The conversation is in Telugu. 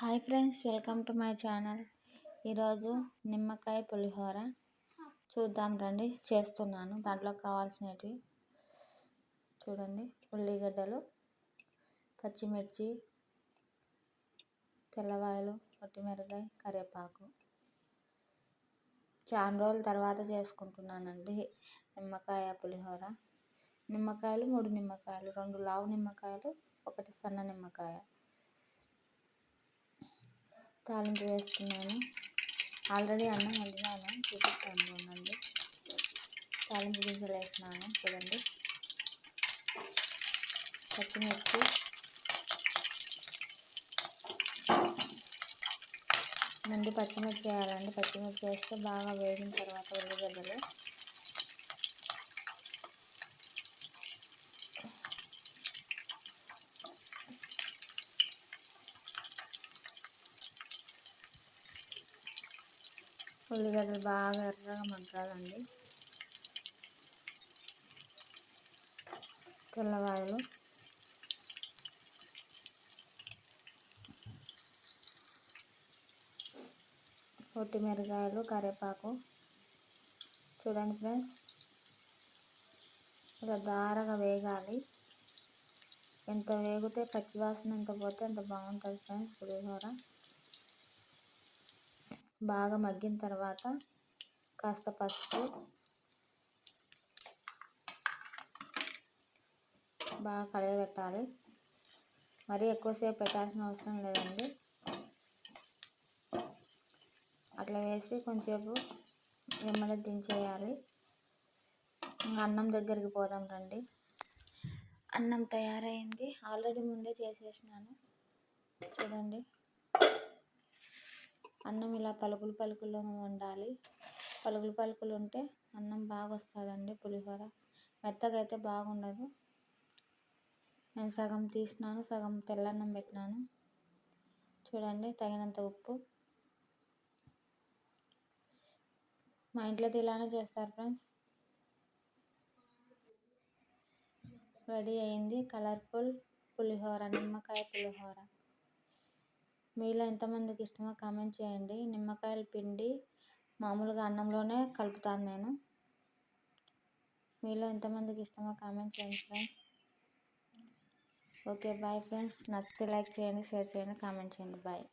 Hi friends welcome to my channel. ఈరోజు నిమ్మకాయ పులిహోర. చూద్దాం రండి చేస్తున్నాను. దాంట్లో కావాల్సినవి చూడండి. ఉల్లిగడ్డలు పచ్చిమిర్చి తెల్లవాయలు పట్టిమిరకాయ కరివేపాకు. చాలా రోజుల తర్వాత చేసుకుంటున్నానండి నిమ్మకాయ పులిహోర. నిమ్మకాయలు మూడు నిమ్మకాయలు రెండు లావు నిమ్మకాయలు ఒకటి సన్న నిమ్మకాయ. తాలింపు వేస్తున్నాను. ఆల్రెడీ అన్నం వండినాను. చూపిస్తాను ఉండండి తాలింపు గింజలు వేసినాను చూడండి. పచ్చిమిర్చి. ముందు పచ్చిమిర్చి వేయాలండి. పచ్చిమిర్చి వేస్తే బాగా వేగిన తర్వాత ఉల్లిగడ్డలు. ఉల్లిగడ్డలు బాగా ఎర్రగా మగ్గాలండి. తెల్లవాయలు మిరగాయలు కరివేపాకు. చూడండి ఫ్రెండ్స్ ఇలా దారగా వేగాలి. ఎంత వేగితే పచ్చివాసన ఎంత పోతే అంత బాగుంటుంది ఫ్రెండ్స్ పులిహోర. బాగా మగ్గిన తర్వాత కాస్త పసుపు బాగా కలగబెట్టాలి. మరీ ఎక్కువసేపు పెట్టాల్సిన అవసరం లేదండి. అట్లా వేసి కొంచెంసేపు వెమ్మడి దించేయాలి. అన్నం దగ్గరికి పోదాం రండి. అన్నం తయారైంది. ఆల్రెడీ ముందే చేసేసినాను. చూడండి. అన్నం ఇలా పలుకులు పలుకులు వండాలి. పలుకులు పలుకులు ఉంటే అన్నం బాగా వస్తుందండి పులిహోర. మెత్తగా అయితే బాగుండదు. నేను సగం తీసినాను సగం తెల్లన్నం పెట్టినాను. చూడండి తగినంత ఉప్పు. మా ఇంట్లో ఇలానే చేస్తారు ఫ్రెండ్స్. రెడీ అయింది కలర్ఫుల్ పులిహోర నిమ్మకాయ పులిహోర. మీలో ఎంతమందికి ఇష్టమో కామెంట్ చేయండి. నిమ్మకాయల పిండి మామూలుగా అన్నంలోనే కలుపుతాను నేను. మీలో ఎంతమందికి ఇష్టమో కామెంట్ చేయండి ఫ్రెండ్స్. Okay bye friends. నచ్చితే లైక్ చేయండి షేర్ చేయండి కామెంట్ చేయండి. బాయ్.